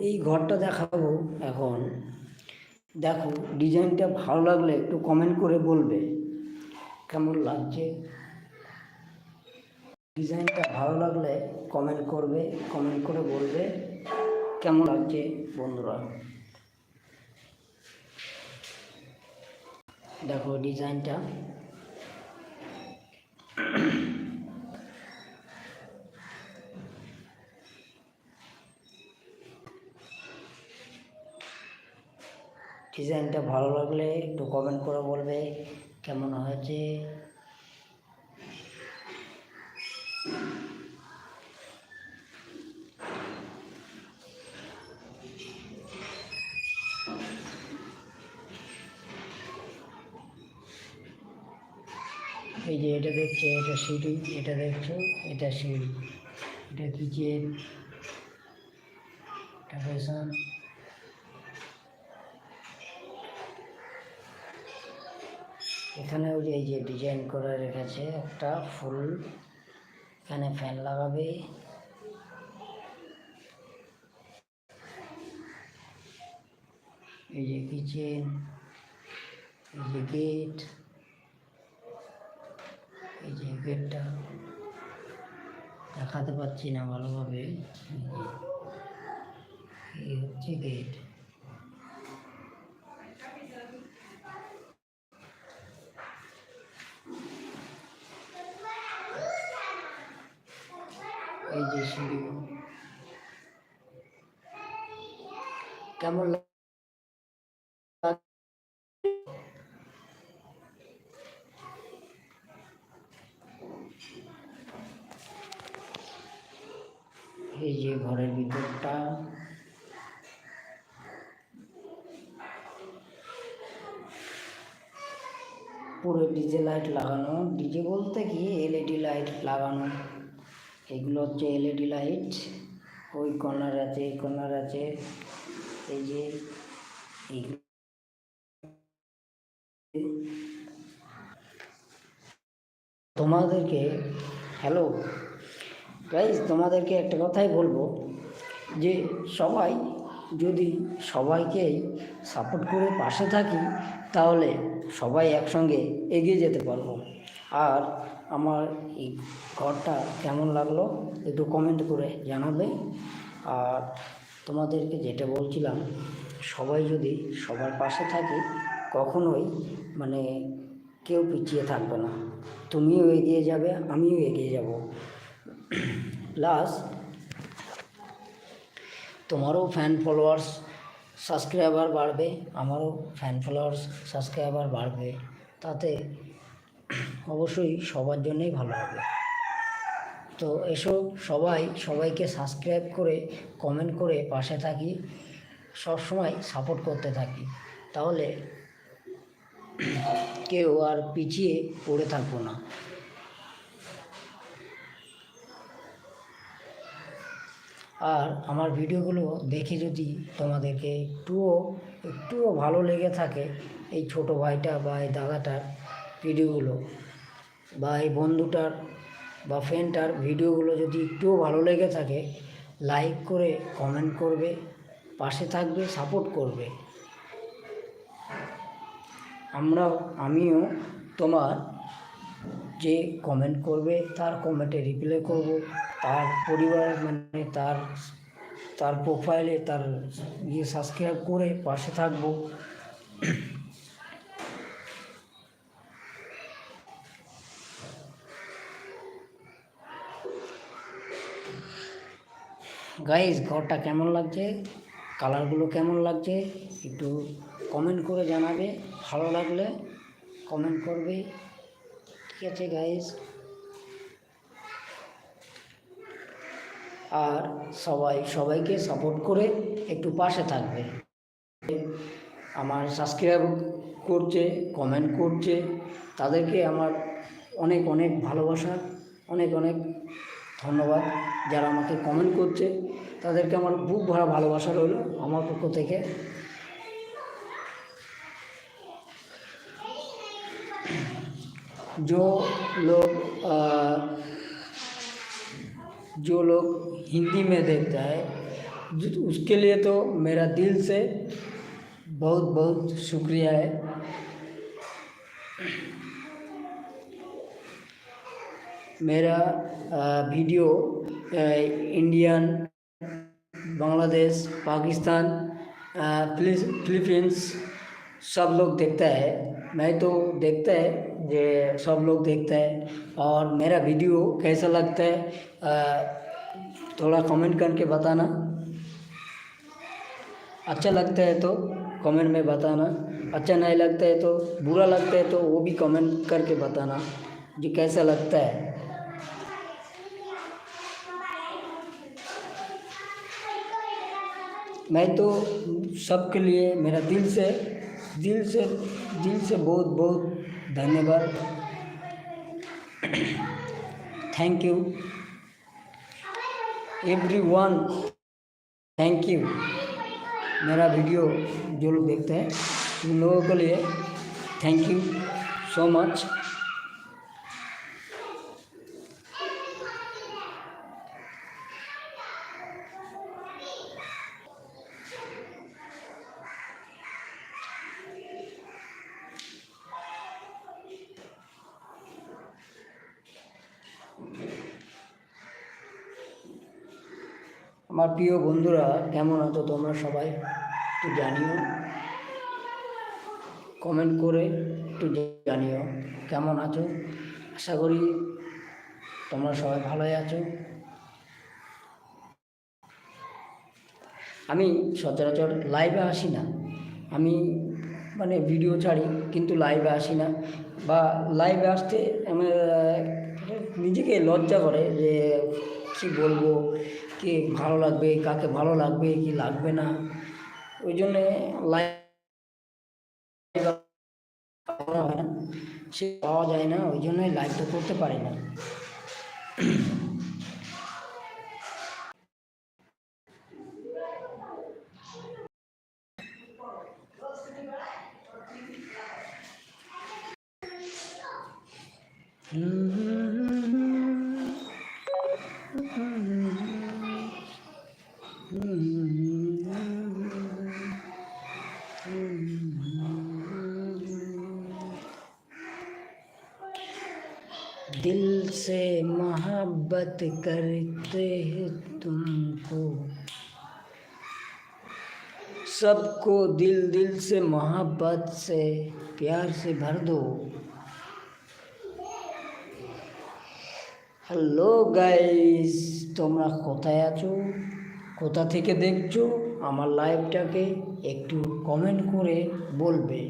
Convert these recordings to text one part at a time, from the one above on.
এই ঘরটা দেখাবো এখন। দেখো, ডিজাইনটা ভালো লাগলে একটু কমেন্ট করে বলবে। কেমন লাগছে? ডিজাইনটা ভালো লাগলে কমেন্ট করবে কমেন্ট করে বলবে। কেমন লাগছে বন্ধুরা? দেখো, ডিজাইনটা। ডিজাইনটা ভালো লাগলে একটু কমেন্ট করে বলবে, কেমন হয়েছে? এই যে এটা দেখছ, এটা সিঁড়ি, এটা দেখছ? এটা সিঁড়ি। এটা কিচেন এটা পেছন। এখানেও এই যে ডিজাইন করে রেখেছে একটা ফুল, এখানে ফ্যান লাগাবে। এই যে কিচেন, এই যে গেট, এই যে গেটটা। দেখাতে পাচ্ছি না ভালোভাবে। এই হচ্ছে গেট। এই যে ঘরের ভিতরটা পুরো ডিজে লাইট লাগানো ডিজে বলতে কি এলইডি লাইট লাগানো এগুলো হচ্ছে এলইডি লাইট, ওই কর্নার আছে, এই কর্নার আছে, এই যে তোমাদেরকে, হ্যালো গাইজ তোমাদেরকে একটা কথাই বলব, যে সবাই যদি সবাইকেই সাপোর্ট করে পাশে থাকি, তাহলে সবাই একসঙ্গে এগিয়ে যেতে পারব। আর আমার এই ঘরটা কেমন লাগল একটু কমেন্ট করে জানাবে। আর তোমাদেরকে যেটা বলছিলাম, সবাই যদি সবার পাশে থাকে, কখনোই মানে কেউ পিছিয়ে থাকবে না। তুমিও এগিয়ে যাবে, আমিও এগিয়ে যাব। প্লাস তোমারও ফ্যান ফলোয়ার্স সাবস্ক্রাইবার বাড়বে, আমারও ফ্যান ফলোয়ার্স সাবস্ক্রাইবার বাড়বে। তাতে অবশ্যই সবার জন্যই ভালো হবে। তো এসো সবাই, সবাইকে সাবস্ক্রাইব করে কমেন্ট করে পাশে থাকি সব সময় সাপোর্ট করতে থাকি। তাহলে কেউ আর পিছিয়ে পড়ে থাকব না। আর আমার ভিডিওগুলো দেখে যদি তোমাদেরকে একটুও একটুও ভালো লেগে থাকে, এই ছোট ভাইটা বা এই দাদাটার ভিডিওগুলো বা এই বন্ধুটার বা ফ্রেন্ডটার ভিডিওগুলো যদি একটুও ভালো লেগে থাকে লাইক করে কমেন্ট করবে, পাশে থাকবে সাপোর্ট করবে। আমরাও, আমিও তোমার যে কমেন্ট করবে, তার কমেন্টে রিপ্লাই করব। তার পরিবার মানে তার তার প্রোফাইলে তার ইয়ে সাবস্ক্রাইব করে পাশে থাকব। গাইজ ঘরটা কেমন লাগছে? কালারগুলো কেমন লাগছে? একটু কমেন্ট করে জানাবে। ভালো লাগলে কমেন্ট করবে। ঠিক আছে গাইজ আর সবাই, সবাইকে সাপোর্ট করে একটু পাশে থাকবে। আমার সাবস্ক্রাইব করছে কমেন্ট করছে, তাদেরকে আমার অনেক অনেক ভালোবাসা, অনেক অনেক ধন্যবাদ যারা আমাকে কমেন্ট করছে তাদেরকে আমার বুক ভরা ভালোবাসা রইল আমার পক্ষ থেকে जो लोग अ, जो लोग हिंदी में देखता है जो- उसके लिए तो मेरा दिल से बहुत बहुत शुक्रिया है मेरा video Indian, Bangladesh, Pakistan Philippines, सब लोग देखता है। मैं तो देखता है जे, सब लोग देखता है। और मेरा वीडियो कैसा लगता है थोड़ा कमेंट करके बताना। अच्छा लगता है तो कमेंट में बताना। अच्छा नहीं लगता है तो बुरा लगता है तो वो भी कमेंट करके बताना, जो कैसा लगता है। मैं तो सबके लिए, मेरा दिल से दिल से दिल से बहुत बहुत धन्यवाद। Thank you everyone thank you मेरा वीडियो जो लोग देखते हैं, उन लोगों के लिए थैंक यू सो मच প্রিয় বন্ধুরা, কেমন আছো তোমরা সবাই? একটু জানিও। কমেন্ট করে একটু জানিও। কেমন আছো? আশা করি তোমরা সবাই ভালোই আছো। আমি সচরাচর লাইভে আসি না। আমি মানে ভিডিও ছাড়ি, কিন্তু লাইভে আসি না। বা লাইভে আসতে আমার নিজেকে লজ্জা করে যে কী বলব? কে ভালো লাগবে, কাকে ভালো লাগবে, কি লাগবে না। ওই জন্যে না। সে পাওয়া যায় না, ওই জন্যই লাইভটা করতে পারি না। दिल से मोहब्बत करते हैं तुमको सबको दिल दिल से मोहब्बत से प्यार से भर दो হ্যালো গাইস তোমরা কোথায় আছো কোথা থেকে দেখছ? আমার লাইভটাকে একটু কমেন্ট করে বলবে।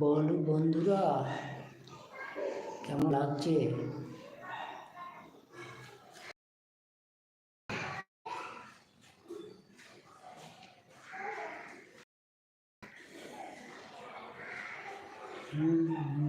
বলো বন্ধুরা কেমন লাগছে? লা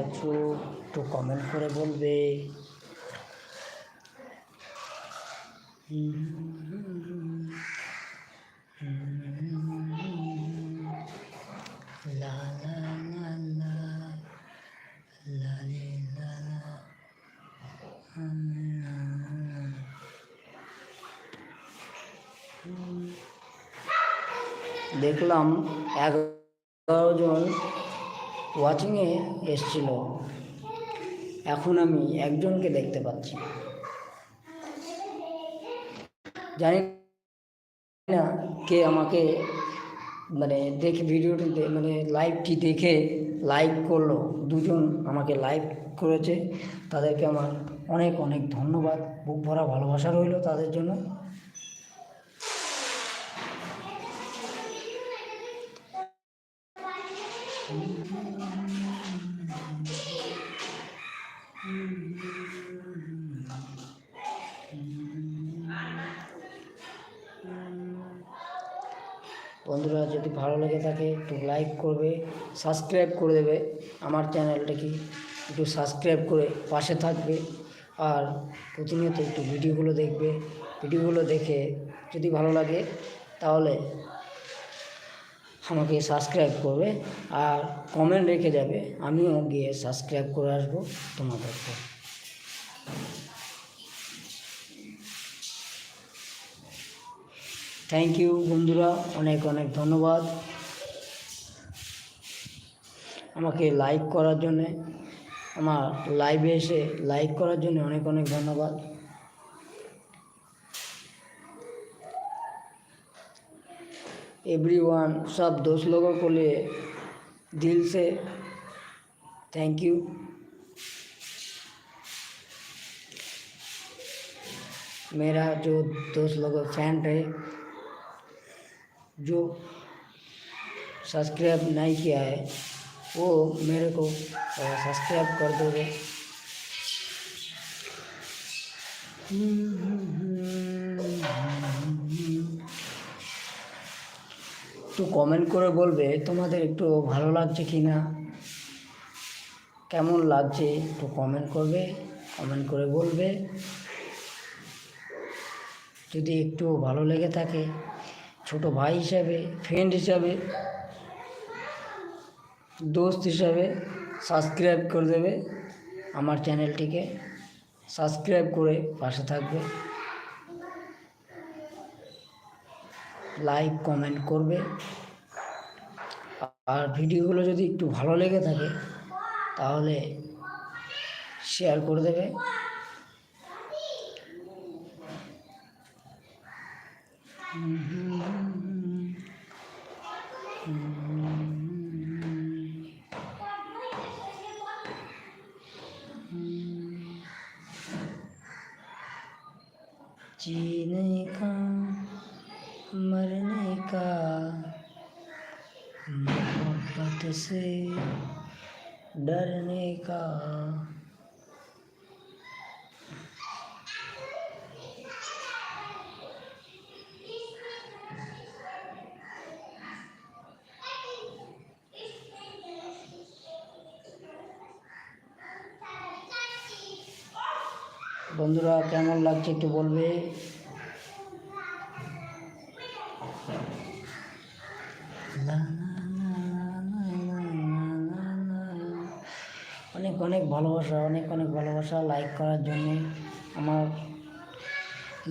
আছো একটু কমেন্ট করে বলবে। লা লা লা লে লা লা দেখলাম এগারো জন ওয়াচিংয়ে এসছিল। এখন আমি একজনকে দেখতে পাচ্ছি। জানি না কে আমাকে মানে দেখে ভিডিওটি মানে লাইভটি দেখে লাইক করল। দুজন আমাকে লাইভ করেছে। তাদেরকে আমার অনেক অনেক ধন্যবাদ। বুক ভরা ভালোবাসা রইল তাদের জন্য। বন্ধুরা যদি ভালো লেগে থাকে একটু লাইক করবে সাবস্ক্রাইব করে দেবে আমার চ্যানেলটাকে একটু সাবস্ক্রাইব করে পাশে থাকবে আর প্রতিনিয়ত একটু ভিডিওগুলো দেখবে। ভিডিওগুলো দেখে যদি ভালো লাগে তাহলে আমাকে সাবস্ক্রাইব করবে আর কমেন্ট রেখে যাবে। আমিও গিয়ে সাবস্ক্রাইব করে আসব তোমাদেরকে। থ্যাংক ইউ বন্ধুরা অনেক অনেক ধন্যবাদ আমাকে লাইক করার জন্যে আমার লাইভে এসে লাইক করার জন্য অনেক অনেক ধন্যবাদ एवरीवन सब दोस्त लोगों को लिए दिल से थैंक यू मेरा जो दोस्त लोगों फैन है जो सब्सक्राइब नहीं किया है वो मेरे को सब्सक्राइब कर दोगे একটু কমেন্ট করে বলবে তোমাদের একটু ভালো লাগছে কি না কেমন লাগছে একটু কমেন্ট করবে কমেন্ট করে বলবে যদি একটু ভালো লেগে থাকে ছোট ভাই হিসাবে ফ্রেন্ড হিসাবে, দোস্ত হিসাবে সাবস্ক্রাইব করে দেবে। আমার চ্যানেলটিকে সাবস্ক্রাইব করে পাশে থাকবে। লাইক কমেন্ট করবে। আর ভিডিওগুলো যদি একটু ভালো লেগে থাকে, তাহলে শেয়ার করে দেবে। जीने का मरने का मोहब्बत से डरने का। বন্ধুরা, কেমন লাগছে একটু বলবে? অনেক অনেক ভালোবাসা, অনেক অনেক ভালোবাসা লাইক করার জন্যে। আমার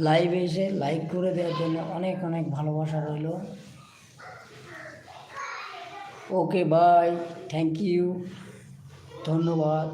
লাইভ এসে লাইক করে দেওয়ার জন্য অনেক অনেক ভালোবাসা রইল। ওকে বাই থ্যাংক ইউ ধন্যবাদ।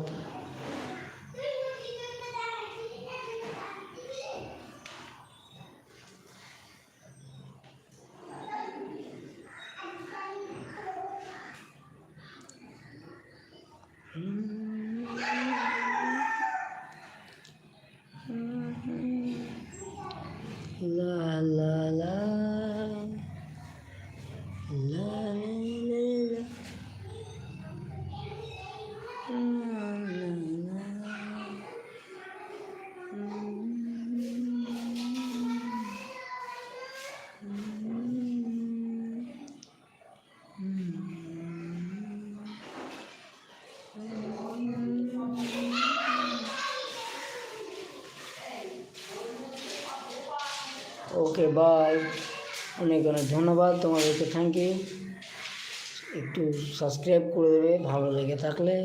Okay bye. অনেক অনেক ধন্যবাদ তোমাদেরকে। থ্যাংক ইউ একটু সাবস্ক্রাইব করে দেবে, ভালো লেগে থাকলে।